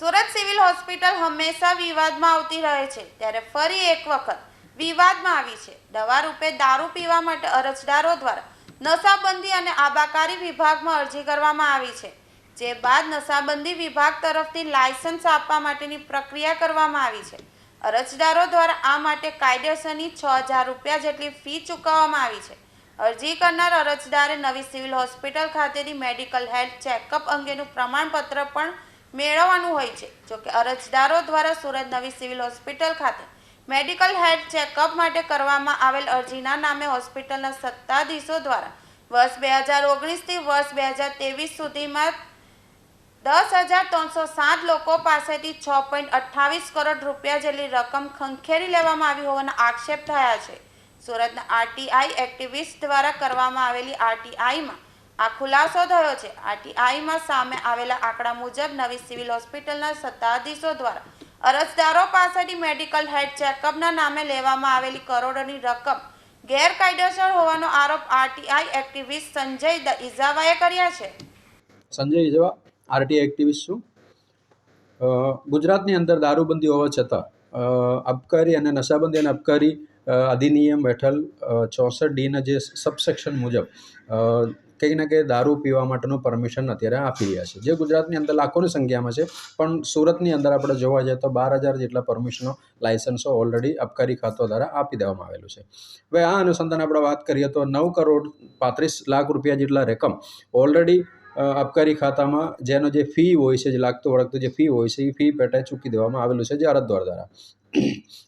Surat civil hospital હંમેશા વિવાદમાં આવતી રહે છે. ત્યારે ફરી એક વખત વિવાદમાં આવી છે. દવા રૂપે દારૂ પીવા માટે અરજદારો દ્વારા નશાબંધી અને આબાકારી વિભાગમાં અરજી કરવામાં આવી છે. જે બાદ નશાબંધી વિભાગ તરફથી લાયસન્સ આપવા માટેની પ્રક્રિયા કરવામાં આવી છે. અરજદારો દ્વારા આ માટે કાયદેસરની છ હજાર રૂપિયા જેટલી ફી ચૂકવવામાં આવી છે. અરજી કરનાર અરજદારે નવી સિવિલ હોસ્પિટલ ખાતેની મેડિકલ હેલ્થ ચેકઅપ અંગેનું પ્રમાણપત્ર પણ મેળવવાનું હોય છે. જોકે અરજદારો દ્વારા સુરત નવી સિવિલ હોસ્પિટલ ખાતે મેડિકલ હેલ્થ ચેકઅપ માટે કરવામાં આવેલ અરજીના નામે હોસ્પિટલના સત્તાધીશો દ્વારા વર્ષ બે હજાર ઓગણીસથી વર્ષ બે હજાર ત્રેવીસ સુધીમાં દસ હજાર ત્રણસો સાત લોકો પાસેથી છ પોઈન્ટ અઠ્ઠાવીસ કરોડ રૂપિયા જેટલી રકમ ખંખેરી લેવામાં આવી હોવાના આક્ષેપ થયા છે. સુરતના આરટીઆઈ એક્ટિવિસ્ટ દ્વારા કરવામાં આવેલી આરટીઆઈમાં આ ખુલાસો થયો છે. આરટીઆઈમાં સામે આવેલા આંકડા મુજબ નવી સિવિલ હોસ્પિટલના સત્તાધીશો દ્વારા અરજદારો પાસેથી મેડિકલ હેલ્થ ચેકઅપના નામે લેવામાં આવેલી કરોડોની રકમ ગેરકાયદેસર હોવાનો આરોપ આરટીઆઈ એક્ટિવિસ્ટ સંજય ઇઝાવાએ કર્યા છે. સંજય ઇઝાવા આરટી એક્ટિવિસ્ટ છું. ગુજરાતની અંદર દારૂબંધી હોવા છતાં અબકારી અને નશાબંધી અને અબકારી અધિનિયમ હેઠળ ચોસઠ ડીના જે સબસેક્શન મુજબ કંઈક ને કંઈ દારૂ પીવા માટેનું પરમિશન અત્યારે આપી રહ્યા છે. જે ગુજરાતની અંદર લાખોની સંખ્યામાં છે, પણ સુરતની અંદર આપણે જોવા જઈએ તો બાર હજાર જેટલા પરમિશનો લાયસન્સો ઓલરેડી અબકારી ખાતો દ્વારા આપી દેવામાં આવેલું છે. હવે આ અનુસંધાન આપણે વાત કરીએ તો નવ કરોડ પાંત્રીસ લાખ રૂપિયા જેટલા રકમ ઓલરેડી અબકારી ખાતામાં જેનો જે ફી હોય છે, જે લાગતું વળગતું જે ફી હોય છે, એ ફી પેટે ચૂકી દેવામાં આવેલું છે જે અરજદાર દ્વારા.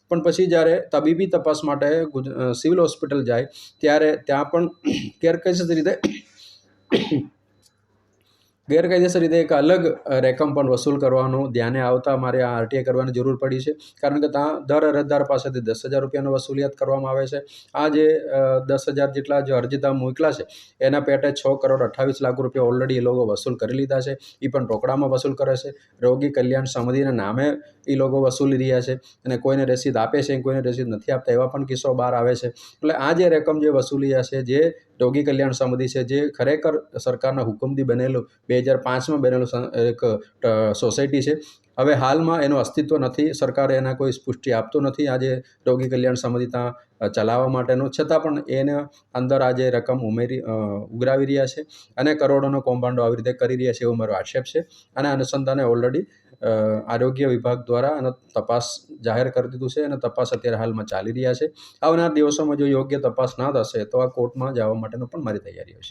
પણ પછી જ્યારે તબીબી તપાસ માટે સિવિલ હોસ્પિટલ જાય, ત્યારે ત્યાં પણ ગેરકાયદેસર રીતે ગેરકાયદેસર રીતે એક અલગ રકમ પણ વસૂલ કરવાનું, ધ્યાને આવતા મારે આ આરટીઆઈ કરવાની જરૂર પડી છે. કારણ કે ત્યાં દર અરજદાર પાસેથી દસ હજાર રૂપિયાનો વસૂલિયાત કરવામાં આવે છે. આ જે દસ હજાર જેટલા જે અરજીદાર મોકલા છે, એના પેટે છ કરોડ અઠ્ઠાવીસ લાખ રૂપિયા ઓલરેડી એ લોકો વસૂલ કરી લીધા છે. એ પણ રોકડામાં વસૂલ કરે છે. રોગી કલ્યાણ સમિતિના નામે એ લોકો વસૂલી રહ્યા છે અને કોઈને રસીદ આપે છે કોઈને રસીદ નથી આપતા એવા પણ કિસ્સો બહાર આવે છે. એટલે આ જે રકમ જે વસૂલી છે, જે રોગી કલ્યાણ સમિતિ છે, જે ખરેખર સરકારના હુકમથી બનેલું બે હજાર પાંચમાં બનેલું એક સોસાયટી છે. હવે હાલમાં એનું અસ્તિત્વ નથી, સરકારે એના કોઈ પુષ્ટિ આપતું નથી આજે રોગી કલ્યાણ સમિતિ ત્યાં ચલાવવા માટેનું. છતાં પણ એને અંદર આજે રકમ ઉમેરી ઉઘરાવી રહ્યા છે અને કરોડોનો કૌભાંડો આવી રીતે કરી રહ્યા છે એવો મારો આક્ષેપ છે. અને અનુસંધાને ઓલરેડી આરોગ્ય વિભાગ દ્વારા અને તપાસ જાહેર કરી દીધું છે અને તપાસ અત્યારે હાલમાં ચાલી રહ્યા છે. આવનાર દિવસોમાં જો યોગ્ય તપાસ ના થશે તો આ કોર્ટમાં જવા માટેનો પણ મારી તૈયારીઓ છે.